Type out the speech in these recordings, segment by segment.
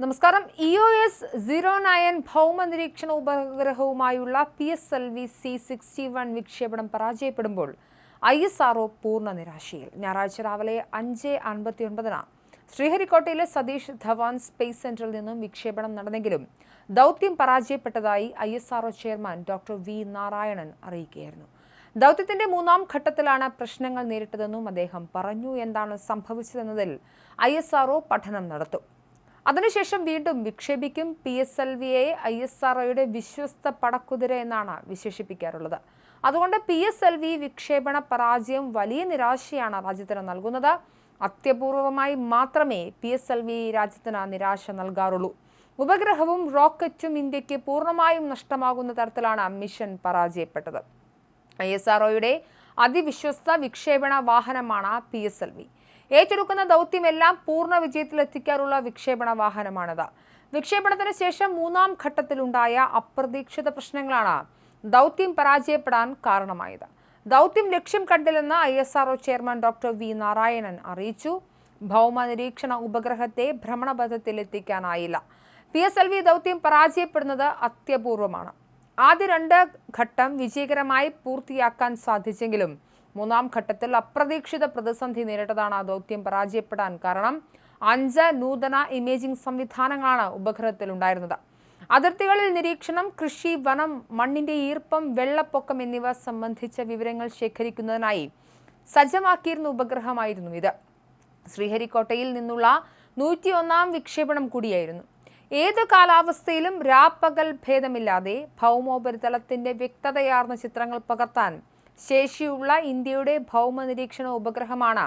നമസ്കാരം. E O S zero nine ഭൗമ നിരീക്ഷണ ഉപഗ്രഹവുമായുള്ള P S L V C sixty one വിക്ഷേപണം പരാജയപ്പെടുമ്പോൾ ഐ എസ് ആർ പൂർണ നിരാശയിൽ. ഞായറാഴ്ച രാവിലെ അഞ്ച് അൻപത്തി ഒൻപതിനാണ് ശ്രീഹരിക്കോട്ടയിലെ സതീഷ് ധവാൻ സ്പേസ് സെന്ററിൽ നിന്നും വിക്ഷേപണം നടന്നെങ്കിലും ദൗത്യം പരാജയപ്പെട്ടതായി I S R chairman doctor V Narayanan അറിയിക്കുകയായിരുന്നു. ദൗത്യത്തിന്റെ മൂന്നാം ഘട്ടത്തിലാണ് പ്രശ്നങ്ങൾ നേരിട്ടതെന്നും അദ്ദേഹം പറഞ്ഞു. എന്താണ് സംഭവിച്ചതെന്നതിൽ ഐ എസ് ആർ പഠനം നടത്തും. അതിനുശേഷം വീണ്ടും വിക്ഷേപിക്കും പി എസ് എൽ വിയെ ഐ എസ് ആർ ഒയുടെ വിശ്വസ്ത പടക്കുതിര എന്നാണ് വിശേഷിപ്പിക്കാറുള്ളത്. അതുകൊണ്ട് പി എസ് എൽ വി വിക്ഷേപണ പരാജയം വലിയ നിരാശയാണ് രാജ്യത്തിന് നൽകുന്നത്. അത്യപൂർവമായി മാത്രമേ പി എസ് എൽ വി രാജ്യത്തിന് നിരാശ നൽകാറുള്ളൂ. ഉപഗ്രഹവും റോക്കറ്റും ഇന്ത്യയ്ക്ക് പൂർണമായും നഷ്ടമാകുന്ന തരത്തിലാണ് മിഷൻ പരാജയപ്പെട്ടത്. ഐ എസ് ആർഒയുടെ അതിവിശ്വസ്ത വിക്ഷേപണ വാഹനമാണ് പി എസ് എൽ വി. ഏറ്റെടുക്കുന്ന ദൗത്യമെല്ലാം പൂർണ വിജയത്തിലെത്തിക്കാനുള്ള വിക്ഷേപണ വാഹനമാണിത്. വിക്ഷേപണത്തിന് ശേഷം മൂന്നാം ഘട്ടത്തിലുണ്ടായ അപ്രതീക്ഷിത പ്രശ്നങ്ങളാണ് ദൗത്യം പരാജയപ്പെടാൻ കാരണമായത്. ദൗത്യം ലക്ഷ്യം കണ്ടില്ലെന്ന് I S R O chairman doctor V Narayanan അറിയിച്ചു. ഭൗമ നിരീക്ഷണ ഉപഗ്രഹത്തെ ഭ്രമണപഥത്തിലെത്തിക്കാനായില്ല. പി എസ് എൽ വി ദൗത്യം പരാജയപ്പെടുന്നത് അത്യപൂർവമാണ്. ആദ്യ രണ്ട് ഘട്ടം വിജയകരമായി പൂർത്തിയാക്കാൻ സാധിച്ചെങ്കിലും മൂന്നാം ഘട്ടത്തിൽ അപ്രതീക്ഷിത പ്രതിസന്ധി നേരിട്ടതാണ് ആ ദൗത്യം പരാജയപ്പെടാൻ കാരണം. അഞ്ച് നൂതന ഇമേജിംഗ് സംവിധാനങ്ങളാണ് ഉപഗ്രഹത്തിൽ ഉണ്ടായിരുന്നത് അതിർത്തികളിൽ നിരീക്ഷണം കൃഷി വനം മണ്ണിന്റെ ഈർപ്പം വെള്ളപ്പൊക്കം എന്നിവ സംബന്ധിച്ച വിവരങ്ങൾ ശേഖരിക്കുന്നതിനായി സജ്ജമാക്കിയിരുന്ന ഉപഗ്രഹമായിരുന്നു ഇത്. ശ്രീഹരിക്കോട്ടയിൽ നിന്നുള്ള നൂറ്റിയൊന്നാം വിക്ഷേപണം കൂടിയായിരുന്നു. ഏത് കാലാവസ്ഥയിലും രാപ്പകൽ ഭേദമില്ലാതെ ഭൗമോപരിതലത്തിന്റെ വ്യക്തതയാർന്ന ചിത്രങ്ങൾ പകർത്താൻ ശേഷിയുള്ള ഇന്ത്യയുടെ ഭൗമ നിരീക്ഷണ ഉപഗ്രഹമാണ്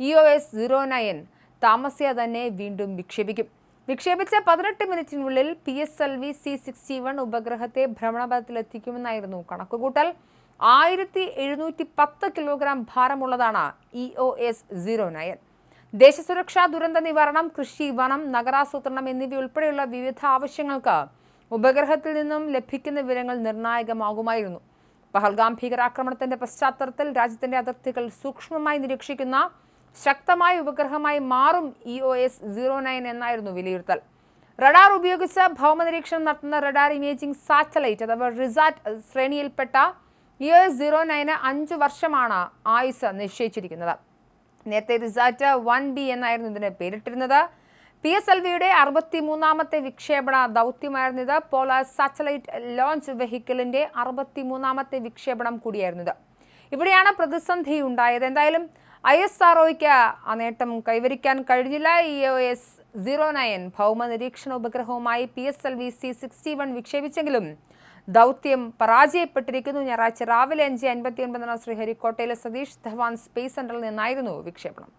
E O S zero nine താമസിയാതെ തന്നെ വീണ്ടും വിക്ഷേപിക്കും. വിക്ഷേപിച്ച പതിനെട്ട് മിനിറ്റിനുള്ളിൽ P S L V C sixty one ഉപഗ്രഹത്തെ ഭ്രമണപഥത്തിലെത്തിക്കുമെന്നായിരുന്നു കണക്കുകൂട്ടൽ. ആയിരത്തി എഴുന്നൂറ്റി പത്ത് kilogram ഭാരമുള്ളതാണ് E O S zero nine ദേശസുരക്ഷാ ദുരന്ത നിവാരണം കൃഷി വനം നഗരാസൂത്രണം എന്നിവയുൾപ്പെടെയുള്ള വിവിധ ആവശ്യങ്ങൾക്ക് ഉപഗ്രഹത്തിൽ നിന്നും ലഭിക്കുന്ന വിവരങ്ങൾ നിർണായകമാകുമായിരുന്നു. പഹൽഗാം ഭീകരാക്രമണത്തിന്റെ പശ്ചാത്തലത്തിൽ രാജ്യത്തിന്റെ അതിർത്തികൾ സൂക്ഷ്മമായി നിരീക്ഷിക്കുന്ന ശക്തമായ ഉപഗ്രഹമായി മാറും E O S zero nine എന്നായിരുന്നു വിലയിരുത്തൽ. റഡാർ ഉപയോഗിച്ച് ഭൗമനിരീക്ഷണം നടത്തുന്ന റഡാർ ഇമേജിംഗ് സാറ്റലൈറ്റ് അഥവാ റിസാറ്റ് ശ്രേണിയിൽപ്പെട്ട ഇ ഒ എസ് സീറോ നയന് അഞ്ചു വർഷമാണ് ആയുസ് നിശ്ചയിച്ചിരിക്കുന്നത്. നേരത്തെ റിസാറ്റ് വൺ ബി എന്നായിരുന്നു ഇതിന് പേരിട്ടിരുന്നത്. പി എസ് എൽ വിയുടെ അറുപത്തിമൂന്നാമത്തെ വിക്ഷേപണ ദൗത്യമായിരുന്നത് പോളാർ സാറ്റലൈറ്റ് ലോഞ്ച് വെഹിക്കിളിന്റെ അറുപത്തിമൂന്നാമത്തെ വിക്ഷേപണം കൂടിയായിരുന്നത് ഇവിടെയാണ് പ്രതിസന്ധി ഉണ്ടായത്. എന്തായാലും ഐ എസ് ആർ ആ നേട്ടം കൈവരിക്കാൻ കഴിഞ്ഞില്ല. E O S zero nine ഭൗമ നിരീക്ഷണ ഉപഗ്രഹവുമായി P S L V C sixty one വിക്ഷേപിച്ചെങ്കിലും ദൗത്യം പരാജയപ്പെട്ടിരിക്കുന്നു. ഞായറാഴ്ച രാവിലെ അഞ്ച് അൻപത്തി ഒൻപതിന് ശ്രീഹരിക്കോട്ടയിലെ സതീഷ് ധവാൻ സ്പേസ് സെന്ററിൽ നിന്നായിരുന്നു വിക്ഷേപണം.